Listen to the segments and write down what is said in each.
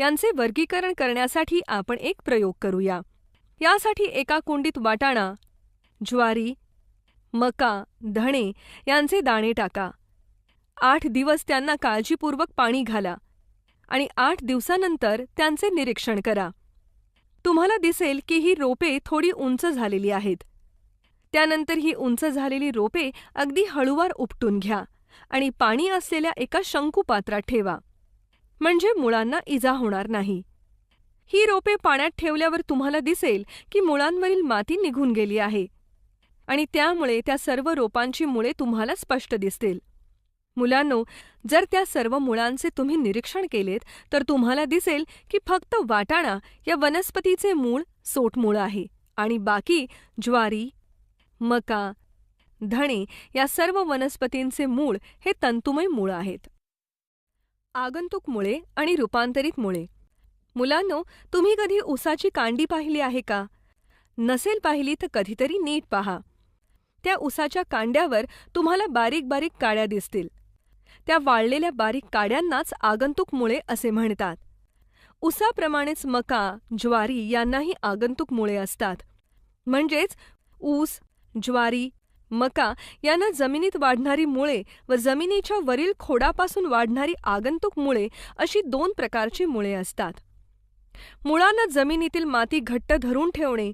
यांचे वर्गीकरण करण्यासाठी आपण एक प्रयोग करूया. यासाठी एका कुंडीत वाटाणा ज्वारी मका धणे यांचे दाणे टाका. आठ दिवस त्यांना काळजीपूर्वक पाणी घाला आणि आठ दिवसानंतर त्यांचे निरीक्षण करा. तुम्हाला दिसेल की ही रोपे थोडी उंच झालेली आहेत. त्यानंतर ही उंच झालेली रोपे अगदी हळूवार उपटून घ्या आणि पाणी असलेल्या एका शंकुपात्रात ठेवा. म्हणजे मुळांना इजा होणार नाही. ही रोपे पाण्यात ठेवल्यावर तुम्हाला दिसेल की मुळांवरील माती निघून गेली आहे. आणि त्यामुळे त्या सर्व रोपांची मुळे तुम्हाला स्पष्ट दिसतील. मुलांनो जर त्या सर्व मुळांचे तुम्ही निरीक्षण केलेत तर तुम्हाला दिसेल की फक्त वाटाणा या वनस्पतीचे मूळ सोटमूळ आहे आणि बाकी ज्वारी मका धणे या सर्व वनस्पतींचे मूळ हे तंतुमय मूळ आहेत. आगंतुक मुळे आणि रूपांतरित मुळे मुलांनो तुम्ही कधी उसाची कांडी पाहिली आहे का? नसेल पाहिली तर कधीतरी नीट पहा. त्या उसाच्या कांड्यावर तुम्हाला बारीक बारीक काड्या दिसतील. त्या वाळलेल्या बारीक काड्यांनाच आगंतुक मुळे असे म्हणतात. उसाप्रमाणेच मका ज्वारी यांनाही आगंतुक मुळे असतात. म्हणजेच ऊस ज्वारी मका यांना जमिनीत वाढणारी मुळे व जमिनीच्या वरील खोडापासून वाढणारी आगंतुक मुळे अशी दोन प्रकारची मुळे असतात. मुळांना जमिनीतील माती घट्ट धरून ठेवणे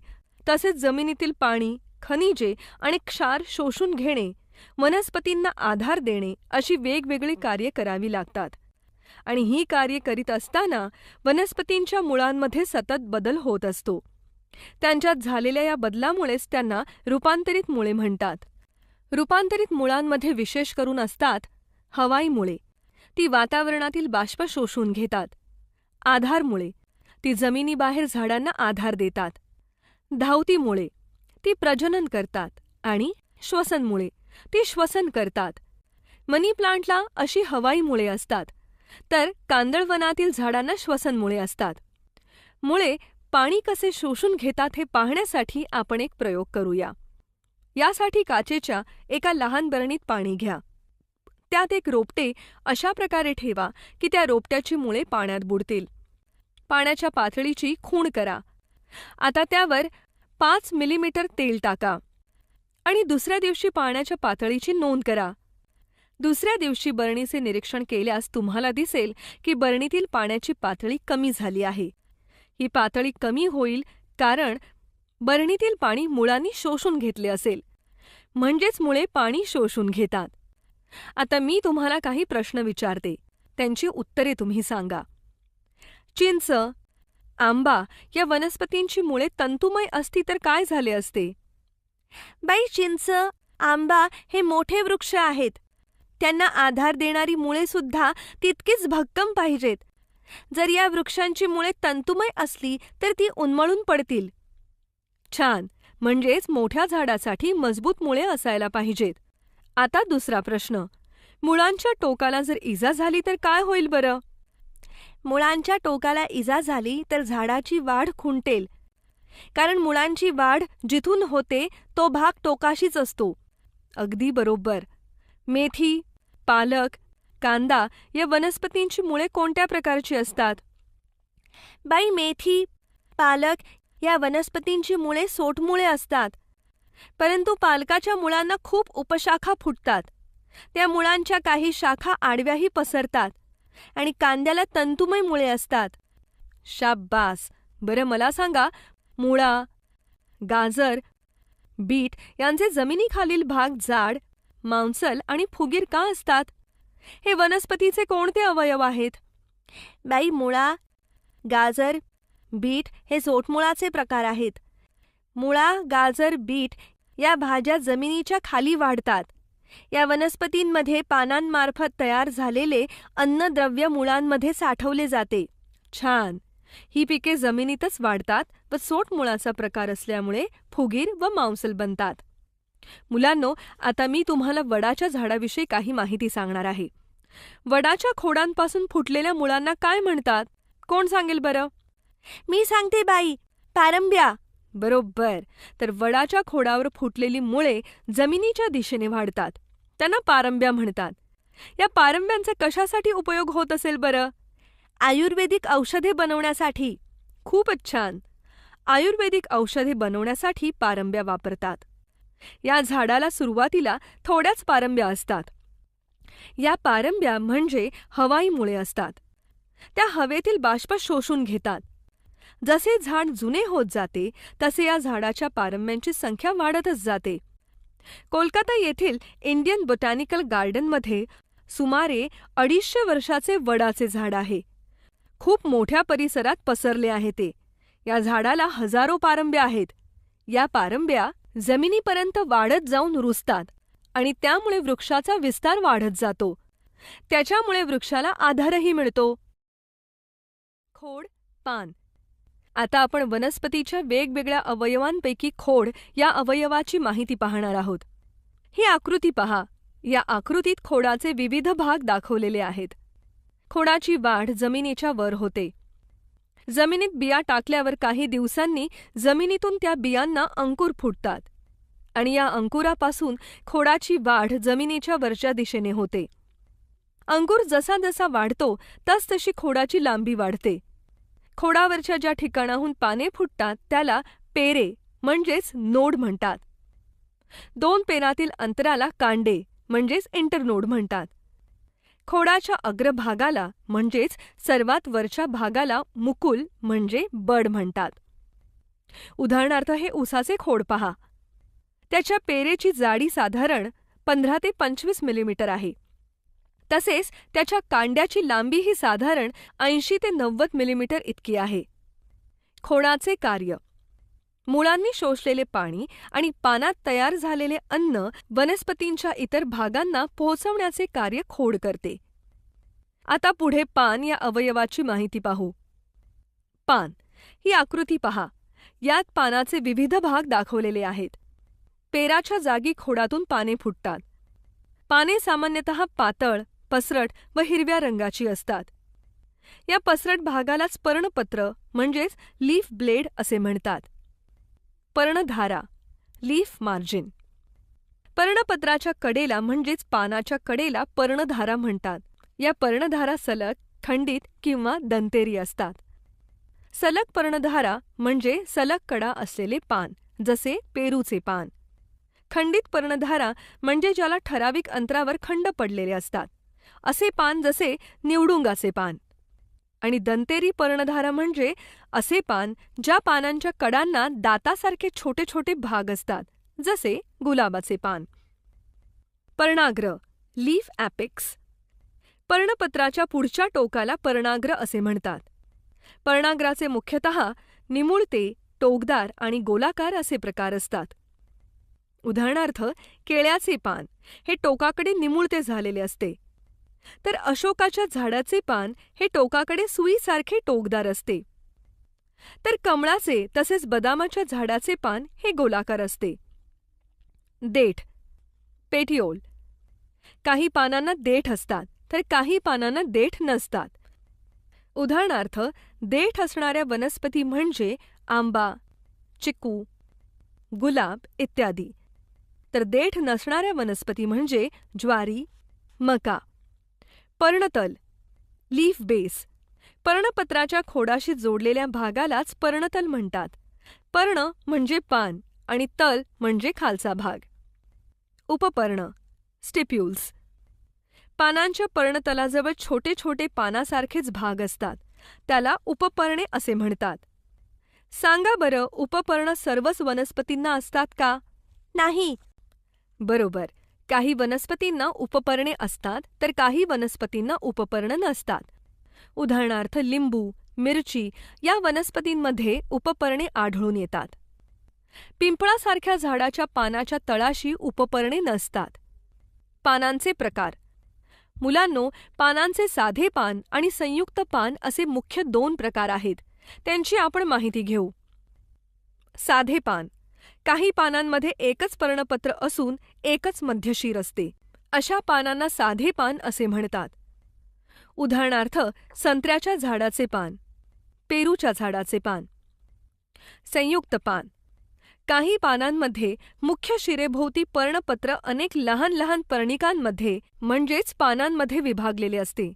तसेच जमिनीतील पाणी खनिजे आणि क्षार शोषून घेणे वनस्पतींना आधार देणे अशी वेगवेगळी कार्ये करावी लागतात. आणि ही कार्ये करीत असताना वनस्पतींच्या मुळांमध्ये सतत बदल होत असतो. त्यांच्यात झालेल्या या बदलामुळेच त्यांना रूपांतरित मुळे म्हणतात. रूपांतरित मुळांमध्ये विशेष करून असतात हवाई मुळे. ती वातावरणातील बाष्प शोषून घेतात. आधार मुळे. ती जमिनीबाहेर झाडांना आधार देतात. धावती मुळे. ती प्रजनन करतात आणि श्वसन मुळे. ती श्वसन करतात. मनी प्लांटला अशी हवाई मुळे असतात. तर कांदळवनातील झाडांना श्वसन मुळे असतात. मुळे पाणी कसे शोषून घेतात हे पाहण्यासाठी आपण एक प्रयोग करूया. यासाठी काचेच्या एका लहान बरणीत पाणी घ्या. त्यात एक रोपटे अशा प्रकारे ठेवा की त्या रोपट्याची मुळे पाण्यात बुडतील. पाण्याच्या पातळीची खूण करा. आता त्यावर पाच मिलीमीटर तेल टाका आणि दुसऱ्या दिवशी पाण्याच्या पातळीची नोंद करा. दुसऱ्या दिवशी बरणीचे निरीक्षण केल्यास तुम्हाला दिसेल की बरणीतील पाण्याची पातळी कमी झाली आहे. ही पातळी कमी होईल कारण बरणीतील पाणी मुळांनी शोषून घेतले असेल. म्हणजेच मुळे पाणी शोषून घेतात. आता मी तुम्हाला काही प्रश्न विचारते. त्यांची उत्तरे तुम्ही सांगा. चिंच आंबा या वनस्पतींची मुळे तंतुमय असती तर काय झाले असते? बाई चिंच आंबा हे मोठे वृक्ष आहेत. त्यांना आधार देणारी मुळे सुद्धा तितकीच भक्कम पाहिजेत. जर या वृक्षांची मुळे तंतुमय असली तर ती उन्मळून पडतील. छान. म्हणजेच मोठ्या झाडासाठी मजबूत मुळे असायला पाहिजेत. आता दुसरा प्रश्न. मुळांच्या टोकाला जर इजा झाली तर काय होईल बरं? मुळांच्या टोकाला इजा झाली तर झाडाची वाढ खुंटेल. कारण मुळांची वाढ जिथून होते तो भाग टोकाशीच असतो. अगदी बरोबर. मेथी पालक कांदा या वनस्पतींची मुळे कोणत्या प्रकारची असतात? बाई मेथी पालक या वनस्पतींची मुळे सोटमुळे असतात. परंतु पालकाच्या मुळांना खूप उपशाखा फुटतात. त्या मुळांच्या काही शाखा आडव्याही पसरतात आणि कांद्याला तंतुमय मुळे असतात. शाब्बास! बरं मला सांगा मुळा गाजर बीट यांचे जमिनीखालील भाग जाड मांसल आणि फुगीर का असतात? हे वनस्पतीचे कोणते अवयव आहेत? बाई मुळा गाजर बीट हे सोटमुळाचे प्रकार आहेत. मुळा गाजर बीट या भाज्या जमिनीच्या खाली वाढतात. या वनस्पतींमध्ये पानांमार्फत तयार झालेले अन्नद्रव्य मुळांमध्ये साठवले जाते. छान! ही पिके जमिनीतच वाढतात व सोट मुळाचा प्रकार असल्यामुळे फुगीर व मांसल बनतात. मुलांनो आता मी तुम्हाला वडाच्या झाडाविषयी काही माहिती सांगणार आहे. वडाच्या खोडांपासून फुटलेल्या मुळांना काय म्हणतात? कोण सांगेल बरं? मी सांगते बाई. पारंब्या. बरोबर. तर वडाच्या खोडावर फुटलेली मुळे जमिनीच्या दिशेने वाढतात. त्यांना पारंब्या म्हणतात. या पारंब्यांचा कशासाठी उपयोग होत असेल बरं? आयुर्वेदिक औषधे बनवण्यासाठी. खूपच छान. आयुर्वेदिक औषधे बनवण्यासाठी पारंब्या वापरतात. या झाडाला सुरुवातीला थोड्याच पारंब्या असतात. या पारंब्या म्हणजे हवाई मुळे असतात. त्या हवेतील बाष्प शोषून घेतात. जसे झाड जुने होत जाते तसे या झाडाच्या पारंब्यांची संख्या वाढतच जाते. कोलकाता येथील इंडियन बोटॅनिकल गार्डनमध्ये सुमारे अडीचशे वर्षाचे वडाचे झाड आहे. खूप मोठ्या परिसरात पसरले आहे ते. या झाडाला हजारो पारंब्या आहेत. या पारंब्या जमिनीपर्यंत वाढत जाऊन रुजतात आणि त्यामुळे वृक्षाचा विस्तार वाढत जातो. त्याच्यामुळे वृक्षाला आधारही मिळतो. खोड पान. आता आपण वनस्पतीच्या वेगवेगळ्या अवयवांपैकी खोड या अवयवाची माहिती पाहणार आहोत. ही आकृती पहा. या आकृतीत खोडाचे विविध भाग दाखवलेले आहेत. खोडाची वाढ जमिनीच्या वर होते. जमिनीत बिया टाकल्यावर काही दिवसांनी जमिनीतून त्या बियांना अंकुर फुटतात आणि या अंकुरापासून खोडाची वाढ जमिनीच्या वरच्या दिशेने होते. अंकुर जसा जसा वाढतो तसतशी खोडाची लांबी वाढते. खोडावरच्या ज्या ठिकाणाहून पाने फुटतात त्याला पेरे म्हणजेच नोड म्हणतात. दोन पेरातील अंतराला कांडे म्हणजेच इंटरनोड म्हणतात. खोडाच्या अग्रभागाला म्हणजेच सर्वात वरच्या भागाला मुकुल म्हणजे बड म्हणतात. उदाहरणार्थ हे उसाचे खोड पहा. त्याच्या पेरेची जाडी साधारण पंधरा ते पंचवीस मिलीमीटर आहे. तसेच त्याच्या कांड्याची लांबीही साधारण ऐंशी ते नव्वद मिलीमीटर इतकी आहे. खोडाचे कार्य मुळांनी शोषलेले पाणी आणि पानात तयार झालेले अन्न वनस्पतींच्या इतर भागांना पोहोचवण्याचे कार्य खोड करते. आता पुढे पान या अवयवाची माहिती पाहू. पान. ही आकृती पहा. यात पानाचे विविध भाग दाखवलेले आहेत. पेराच्या जागी खोडातून पाने फुटतात. पाने सामान्यतः पातळ पसरट व हिरव्या रंगाची असतात. या पसरट भागालाच पर्णपत्र म्हणजेच लीफ ब्लेड असे म्हणतात. पर्णधारा लीफ मार्जिन पर्णपत्राच्या कडेला म्हणजेच पानाच्या कडेला पर्णधारा म्हणतात. या पर्णधारा सलग खंडित किंवा दंतेरी असतात. सलग पर्णधारा म्हणजे सलग कडा असलेले पान जसे पेरूचे पान. खंडित पर्णधारा म्हणजे ज्याला ठराविक अंतरावर खंड पडलेले असतात. असे पान जसे निवडुंगाचे पान. आणि दंतेरी पर्णधारा म्हणजे असे पान ज्या पानांच्या कडांना दातासारखे छोटे छोटे भाग असतात जसे गुलाबाचे पान. पर्णाग्र लीफ ॲपिक्स. पर्णपत्राच्या पुढच्या टोकाला पर्णाग्र असे म्हणतात. पर्णाग्राचे मुख्यतः निमुळते टोकदार आणि गोलाकार असे प्रकार असतात. उदाहरणार्थ केळ्याचे पान. हे टोकाकडे निमुळते झालेले असते. तर अशोकाच्या झाडाचे पान हे टोकाकडे सुईसारखे टोकदार असते. तर कमळाचे तसेच बदामाच्या झाडाचे पान हे गोलाकार असते. देठ पेटिओल काही पानांना देठ असतात तर काही पानांना देठ नसतात. उदाहरणार्थ देठ असणाऱ्या वनस्पती म्हणजे आंबा चिकू गुलाब इत्यादी. तर देठ नसणाऱ्या वनस्पती म्हणजे ज्वारी मका. पर्णतल लीफ बेस. पर्णपत्राच्या खोडाशी जोडलेल्या भागालाच पर्णतल म्हणतात. पर्ण म्हणजे पान आणि तल म्हणजे खालचा भाग. उपपर्ण स्टिप्यूल्स. पानांच्या पर्णतलाजवळ छोटे छोटे पानासारखेच भाग असतात. त्याला उपपर्णे असे म्हणतात. सांगा बरं उपपर्ण सर्वच वनस्पतींना असतात का? नाही. बरोबर. काही वनस्पतींना उपपर्णे असतात तर काही वनस्पतींना उपपर्ण नसतात. उदाहरणार्थ लिंबू मिरची या वनस्पतींमध्ये उपपर्णे आढळून येतात. पिंपळासारख्या झाडाच्या पानाच्या तळाशी उपपर्णे नसतात. पानांचे प्रकार. मुलांनो पानांचे साधे पान आणि संयुक्त पान असे मुख्य दोन प्रकार आहेत. त्यांची आपण माहिती घेऊ. साधे पान. काही पानांमध्ये एकच पर्णपत्र असून एकच मध्यशीर असते. अशा पानांना साधे पान असे म्हणतात. उदाहरणार्थ संत्र्याच्या झाडाचे पान पेरूच्या झाडाचे पान संयुक्त पान. काही पानांमध्ये मुख्य शिरेभोवती पर्णपत्र अनेक लहान लहान पर्णिकांमध्ये म्हणजेच पानांमध्ये विभागलेले असते.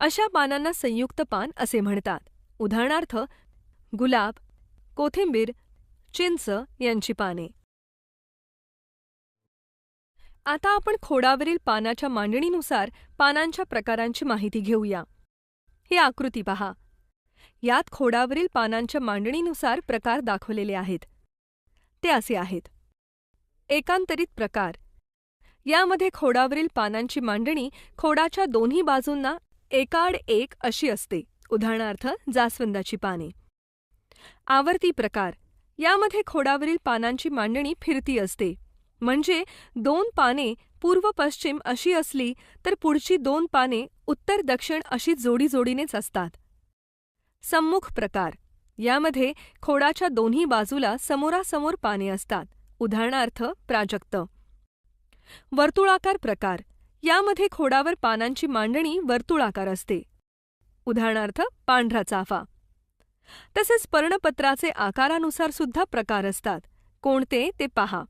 अशा पानांना संयुक्त पान असे म्हणतात. उदाहरणार्थ गुलाब कोथिंबीर चिंच यांची पाने. आता आपण खोडावरील पानाच्या मांडणीनुसार पानांच्या प्रकारांची माहिती घेऊया. ही आकृती पहा. यात खोडावरील पानांच्या मांडणीनुसार प्रकार दाखवलेले आहेत. ते असे आहेत. एकांतरित प्रकार. यामध्ये खोडावरील पानांची मांडणी खोडाच्या दोन्ही बाजूंना एकाआड एक अशी असते. उदाहरणार्थ जास्वंदाची पाने. आवर्ती प्रकार. यामध्ये खोडावरील पानांची मांडणी फिरती असते. म्हणजे दोन पाने पूर्व पश्चिम अशी असली तर पुढची दोन पाने उत्तर दक्षिण अशी जोडी जोडीनेच असतात. सम्मुख प्रकार. यामध्ये खोडाच्या दोन्ही बाजूला समोरासमोर पाने असतात. उदाहरणार्थ प्राजक्त. वर्तुळाकार प्रकार. यामध्ये खोडावर पानांची मांडणी वर्तुळाकार असते. उदाहरणार्थ पांढरा चाफा. तसेच पर्णपत्राचे आकारानुसार सुद्धा प्रकार असतात. कोणते ते पहा.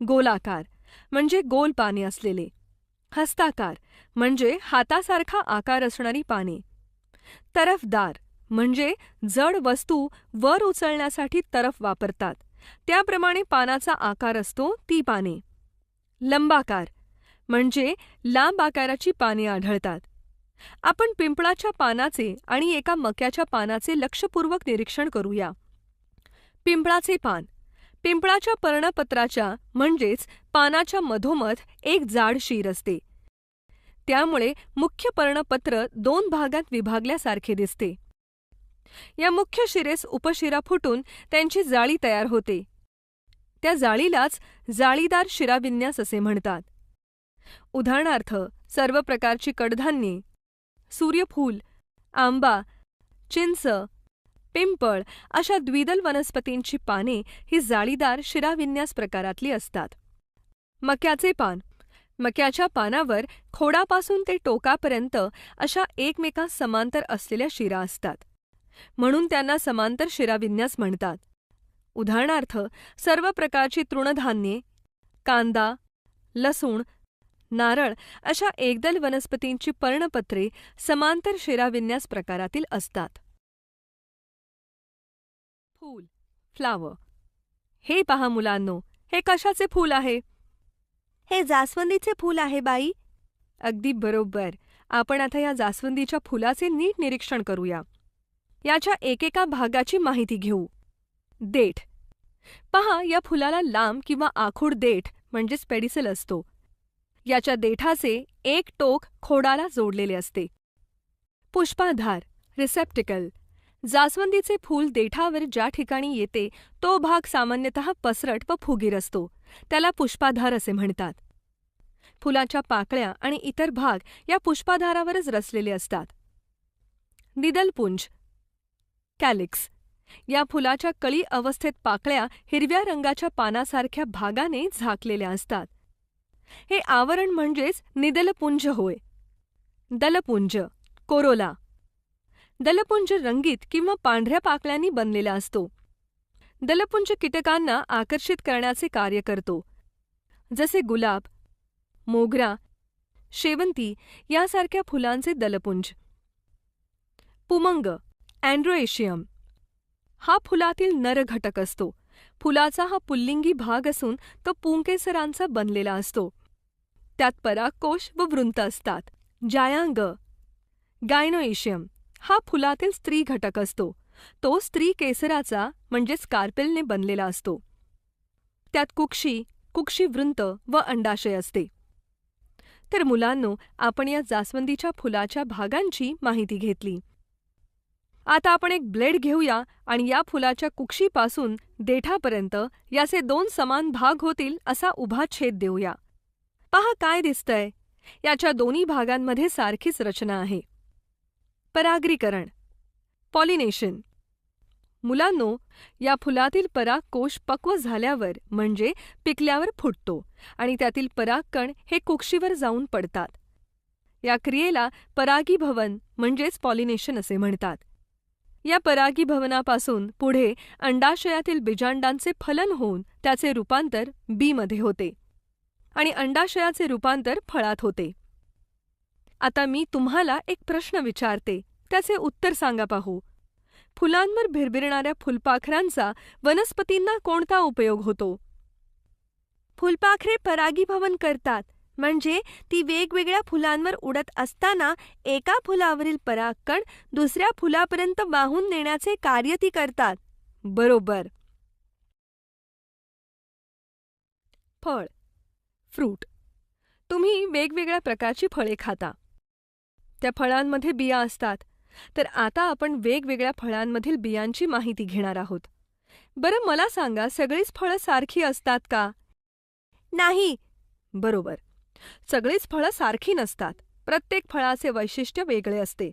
गोलाकार म्हणजे गोल पाने असलेले. हस्ताकार म्हणजे हातासारखा आकार असणारी पाने. तरफदार म्हणजे जड वस्तू वर उचलण्यासाठी तरफ वापरतात. त्याप्रमाणे पानाचा आकार असतो ती पाने. लंबाकार म्हणजे लांब आकाराची पाने आढळतात. आपण पिंपळाच्या पानाचे आणि एका मक्याच्या पानाचे लक्षपूर्वक निरीक्षण करूया. पिंपळाचे पान. पिंपळाच्या पर्णपत्राच्या म्हणजेच पानाच्या मधोमध एक जाड शीर असते. त्यामुळे मुख्य पर्णपत्र दोन भागात विभागल्यासारखे दिसते. या मुख्य शिरेस उपशिरा फुटून त्यांची जाळी तयार होते. त्या जाळीलाच जाळीदार शिराविन्यास असे म्हणतात. उदाहरणार्थ सर्व प्रकारची कडधान्ये सूर्यफूल आंबा चिंच पिंपळ अशा द्विदल वनस्पतींची पाने ही जाळीदार शिराविन्यास प्रकारातली असतात. मक्याचे पान. मक्याच्या पानावर खोडापासून ते टोकापर्यंत अशा एकमेकास समांतर असलेल्या शिरा असतात. म्हणून त्यांना समांतर शिराविन्यास म्हणतात. उदाहरणार्थ सर्व प्रकारची तृणधान्ये कांदा लसूण नारळ अशा एकदल वनस्पतींची पर्णपत्रे समांतर शिराविन्यास प्रकारातील असतात. फूल फ्लावर हे पहा मुलांनो हे कशाचे फूल आहे? हे जास्वंदीचे फूल आहे बाई. अगदी बरोबर. आपण आता या जास्वंदीच्या फुलाचे नीट निरीक्षण करूया. याच्या एकेका भागाची माहिती घेऊ. देठ. पहा या फुलाला लांब किंवा आखूड देठ म्हणजेच पेडिसल असतो. याच्या देठाचे एक टोक खोडाला जोडलेले असते. पुष्पाधार रिसेप्टिकल जास्वंदीचे फूल देठावर ज्या ठिकाणी येते तो भाग सामान्यतः पसरट व फुगीर असतो. त्याला पुष्पाधार असे म्हणतात. फुलाच्या पाकळ्या आणि इतर भाग या पुष्पाधारावरच रचलेले असतात. निदलपुंज कॅलिक्स या फुलाच्या कळी अवस्थेत पाकळ्या हिरव्या रंगाच्या पानासारख्या भागाने झाकलेल्या असतात. हे आवरण म्हणजेच निदलपुंज होय. दलपुंज कोरोला. दलपुंज रंगीत किंवा पांढऱ्या पाकळ्यांनी बनलेला असतो. दलपुंज कीटकांना आकर्षित करण्याचे कार्य करतो. जसे गुलाब मोगरा शेवंती यासारख्या फुलांचे दलपुंज. पुमंग अँड्रोएशियम. हा फुलातील नर घटक असतो. फुलाचा हा पुल्लिंगी भाग असून तो पुंकेसरांचा बनलेला असतो. त्यात परागकोश व वृंत असतात. जायांग गायनोएशियम हा फुलातील स्त्री घटक असतो. तो स्त्री केसराचा म्हणजेच कार्पेलने बनलेला असतो. त्यात कुक्षी कुक्षी वृंत व अंडाशय असते. तर मुलांनो आपण या जास्वंदीच्या फुलाच्या भागांची माहिती घेतली. आता आपण एक ब्लेड घेऊया आणि या फुलाच्या कुक्षीपासून देठापर्यंत याचे दोन समान भाग होतील असा उभा छेद देऊया. पहा काय दिसतंय. याच्या दोन्ही भागांमध्ये सारखीच रचना आहे. परागरीकरण पॉलिनेशन. मुलांनो या फुलातील परागकोश पक्व झाल्यावर म्हणजे पिकल्यावर फुटतो आणि त्यातील परागकण हे कुक्षीवर जाऊन पडतात. या क्रियेला परागीभवन म्हणजेच पॉलिनेशन असे म्हणतात. या परागीभवनापासून पुढे अंडाशयातील बीजांडांचे फलन होऊन त्याचे रूपांतर बीमध्ये होते आणि अंडाशयाचे रूपांतर फळात होते. आता मी तुम्हाला एक प्रश्न विचारते त्याचे उत्तर सांगा पाहू. फुलांवर भिरभिरणाऱ्या फुलपाखरांचा वनस्पतींना कोणता उपयोग होतो? फुलपाखरे परागीभवन करतात म्हणजे ती वेगवेगळ्या फुलांवर उडत असताना एका फुलावरील परागकण दुसऱ्या फुलापर्यंत वाहून नेण्याचे कार्य ती करतात. बरोबर. फळ. फ्रूट. तुम्ही वेगवेगळ्या प्रकारची फळे खाता. त्या फळांमध्ये बिया असतात. तर आता आपण वेगवेगळ्या फळांमधील बियांची माहिती घेणार आहोत. बरं मला सांगा सगळीच फळं सारखी असतात का? नाही. बरोबर. सगळीच फळं सारखी नसतात. प्रत्येक फळाचे वैशिष्ट्य वेगळे असते.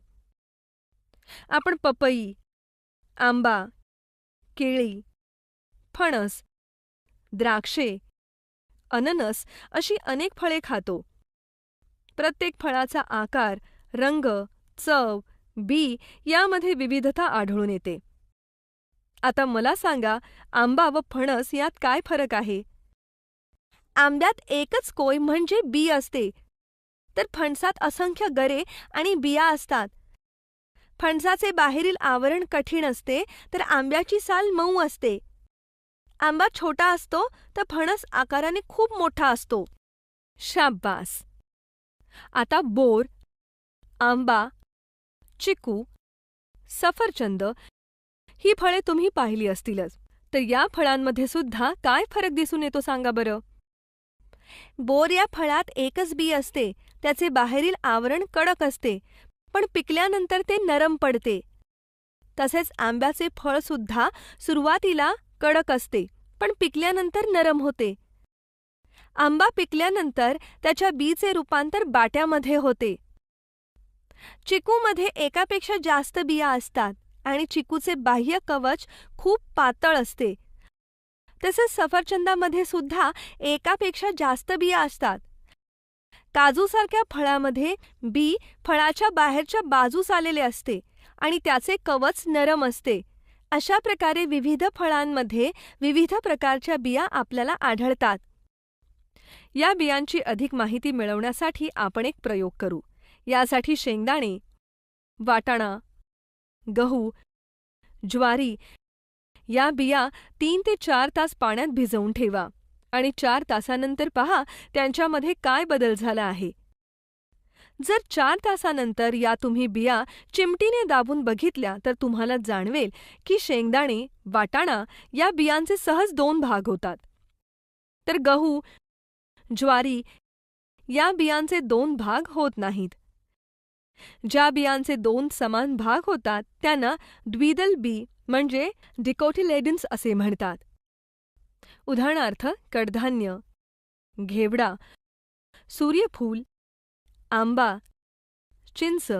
आपण पपई आंबा केळी फणस द्राक्षे अननस अशी अनेक फळे खातो. प्रत्येक फळाचा आकार रंग चव बी यामध्ये विविधता आढळून येते. आता मला सांगा आंबा व फणस यात काय फरक आहे? आंब्यात एकच कोय म्हणजे बी असते. तर फणसात असंख्य गरे आणि बिया असतात. फणसाचे बाहेरील आवरण कठीण असते तर आंब्याची साल मऊ असते. आंबा छोटा असतो तर फणस आकाराने खूप मोठा असतो. शाब्बास! आता बोर आंबा चिकू सफरचंद ही फळे तुम्ही पाहिली असतीलच. तर या फळांमध्ये सुद्धा काय फरक दिसून येतो सांगा बरं? बोर या फळात एकच बी असते त्याचे बाहेरील आवरण कडक असते पण पिकल्यानंतर ते नरम पडते. तसेच आंब्याचे फळ सुद्धा सुरुवातीला कडक असते पण पिकल्यानंतर नरम होते. आंबा पिकल्यानंतर त्याच्या बीचे रूपांतर बाट्यामध्ये होते. चिकूमध्ये एकापेक्षा जास्त बिया असतात आणि चिकूचे बाह्य कवच खूप पातळ असते. तसेच सफरचंदामध्ये सुद्धा एकापेक्षा जास्त बिया असतात. काजूसारख्या फळामध्ये बी फळाच्या बाहेरच्या बाजूस आलेले असते आणि त्याचे कवच नरम असते. अशा प्रकारे विविध फळांमध्ये विविध प्रकारच्या बिया आपल्याला आढळतात. या बियांची अधिक माहिती मिळवण्यासाठी आपण एक प्रयोग करू. यासाठी शेंगदाणे वाटाणा गहू ज्वारी या बिया तीन ते चार तास पाण्यात भिजवून ठेवा आणि चार तासानंतर पहा त्यांच्यामध्ये काय बदल झाला आहे. जर चार तासानंतर या तुम्ही बिया चिमटीने दाबून बघितल्या तर तुम्हाला जाणवेल की शेंगदाणे वाटाणा या बियांचे सहज दोन भाग होतात. तर गहू ज्वारी या बियांचे दोन भाग होत नाहीत. ज्या बियांचे दोन समान भाग होतात त्यांना द्विदल बी म्हणजे डिकोटिलेडिन्स असे म्हणतात. उदाहरणार्थ कडधान्य घेवडा सूर्यफूल आंबा चिंच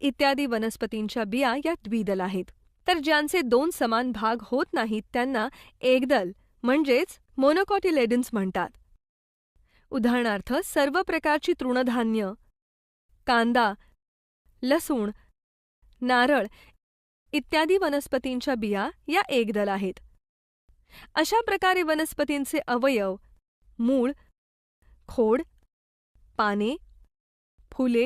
इत्यादी वनस्पतींच्या बिया या द्विदल आहेत. तर ज्यांचे दोन समान भाग होत नाहीत त्यांना एकदल म्हणजेच मोनोकॉटिलेडन्स म्हणतात. उदाहरणार्थ सर्व प्रकारची तृणधान्य कांदा लसूण नारळ इत्यादी वनस्पतींच्या बिया या एकदल आहेत. अशा प्रकारे वनस्पतींचे अवयव मूळ खोड पाने फुले